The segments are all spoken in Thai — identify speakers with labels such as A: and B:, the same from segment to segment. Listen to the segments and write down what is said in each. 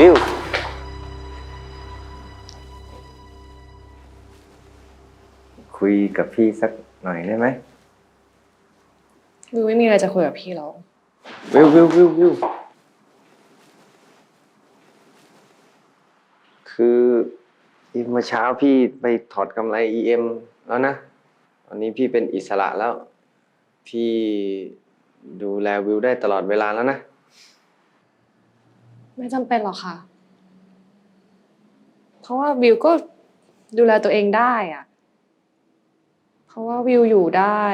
A: วิวคุยกับพี่สักหน่อยได้ไหม
B: วิวไม่มีอะไรจะคุยกับพี่แล้ว
A: วิววิววิววิวคือเมื่อเช้าพี่ไปถอดกำไร EM แล้วนะ ตอนนี้พี่เป็นอิสระแล้ว พี่ดูแลวิวได้ตลอดเวลาแล้วนะ
B: ไม่จำเป็นหรอกค่ะ เพราะว่าวิวก็ดูแลตัวเองได้อะเพราะว่าวิวอยู่ได้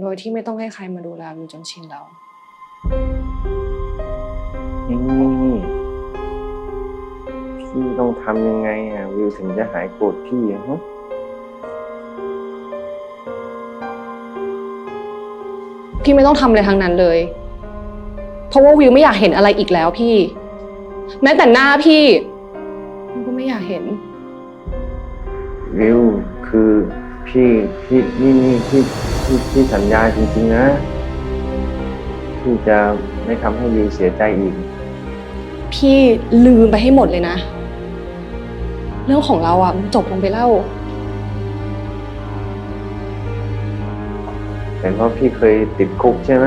B: โดยที่ไม่ต้องให้ใครมาดูแลวิวจนชินแล้ว
A: นี่พี่ต้องทำยังไงอะวิวถึงจะหายโกรธพี่อะฮะ
B: พี่ไม่ต้องทำอะไรทั้งนั้นเลย เพราะว่าวิวไม่อยากเห็นอะไรอีกแล้วพี่ แม้แต่หน้าพี่วิวก็ไม่อยากเห็น
A: วิวคือพี่พี่นี่นี่พี่พี่พี่สัญญาจริงๆนะพี่จะไม่ทำให้วิวเสียใจอีก
B: พี่ลืมไปให้หมดเลยนะ เรื่องของเราอะมันจบลงไปแล้ว
A: เป็นเพราะพี่เคยติดคุกใช่ไหม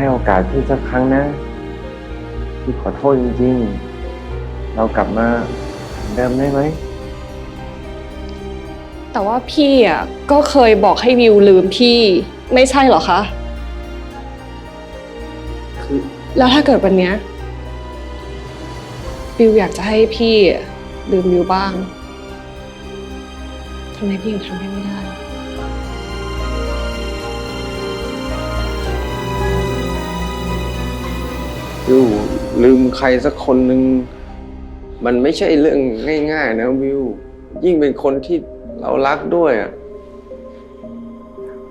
A: ให้โอกาสพี่สักครั้งนะ พี่ขอโทษจริงๆ เรากลับมาเหมือนเดิมได้ไหม
B: แต่ว่าพี่อะก็เคยบอกให้วิวลืมพี่ไม่ใช่เหรอคะ
A: คือ
B: แล้วถ้าเกิดวันเนี้ยวิวอยากจะให้พี่ลืมวิวบ้างทำไมพี่ยังทำให้ไม่ได้
A: วิวลืมใครสักคนหนึ่งมันไม่ใช่เรื่องง่าย ๆ นะวิว ยิ่งเป็นคนที่เรารักด้วยอะ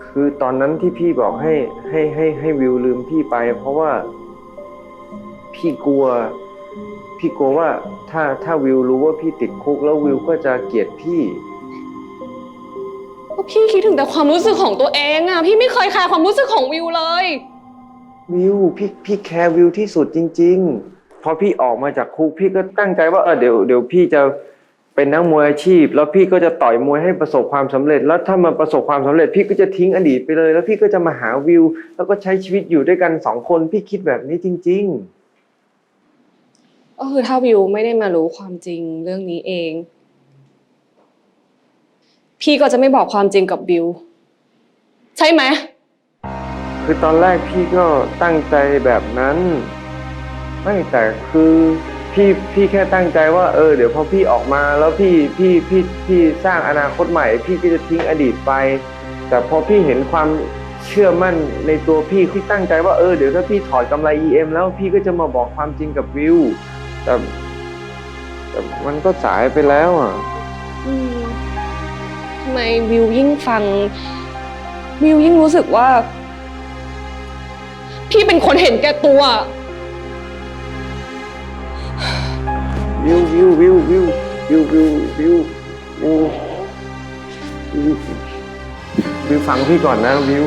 A: คือตอนนั้นที่พี่บอกให้ให้ให้ให้วิวลืมพี่ไป เพราะว่า พี่กลัว พี่กลัวว่าถ้าถ้าวิวรู้ว่าพี่ติดคุก แล้ววิวก็จะเกลียดพี่
B: ก็พี่คิดถึงแต่ความรู้สึกของตัวเองอะ พี่ไม่เคยแคร์ความรู้สึกของวิวเลย
A: วิวพี่พี่แคร์วิวที่สุดจริง ๆ พอพี่ออกมาจากคุกพี่ก็ตั้งใจว่าเออเดี๋ยวเดี๋ยวพี่จะเป็นนักมวยอาชีพ แล้วพี่ก็จะต่อยมวยให้ประสบความสำเร็จ แล้วถ้ามันประสบความสำเร็จ พี่ก็จะทิ้งอดีตไปเลย แล้วพี่ก็จะมาหาวิว แล้วก็ใช้ชีวิตอยู่ด้วยกันสองคนพี่คิดแบบนี้จริง
B: ก็คือถ้าวิวไม่ได้มารู้ความจริงเรื่องนี้เอง พี่ก็จะไม่บอกความจริงกับวิว ใช่ไหม
A: คือตอนแรกพี่ก็ตั้งใจแบบนั้น ไม่แต่คือพี่พี่แค่ตั้งใจว่าเออเดี๋ยวพอพี่ออกมาแล้วพี่พี่พี่พี่สร้างอนาคตใหม่ พี่ก็จะทิ้งอดีตไป แต่พอพี่เห็นความเชื่อมั่นในตัวพี่พี่ตั้งใจว่าเออเดี๋ยวถ้าพี่ถอดกำไร EM แล้วพี่ก็จะมาบอกความจริงกับวิวแต่แต่มันก็สายไปแล้วอะ
B: อืมทำไมวิวยิ่งฟัง วิวยิ่งรู้สึกว่า พี่เป็นคนเห็นแก่ตัว
A: วิววิววิววิววิววิววิววิววิววิวฟังพี่ก่อนนะวิว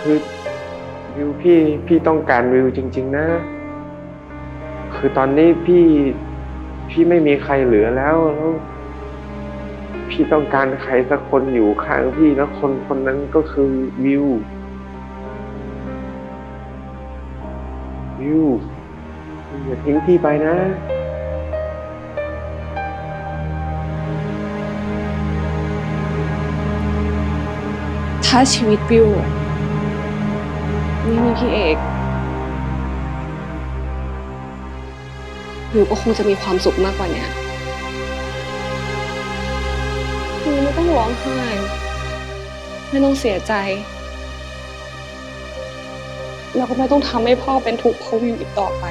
A: คือวิวพี่พี่ต้องการวิวจริง ๆ นะ คือตอนนี้พี่พี่ไม่มีใครเหลือแล้วแล้วพี่ต้องการใครสักคนอยู่ข้างพี่แล้วคนคนนั้นก็คือวิว วิวอย่าทิ้งพี่ไปนะ
B: ถ้าชีวิตวิวไม่มีพี่เอกวิวก็คงจะมีความสุขมากกว่านี้ยวิวไม่ต้องร้องไห้ ไม่ต้องเสียใจ เราก็ไม่ต้องทำให้พ่อเป็นทุกข์เพราะวิวอีกต่อไป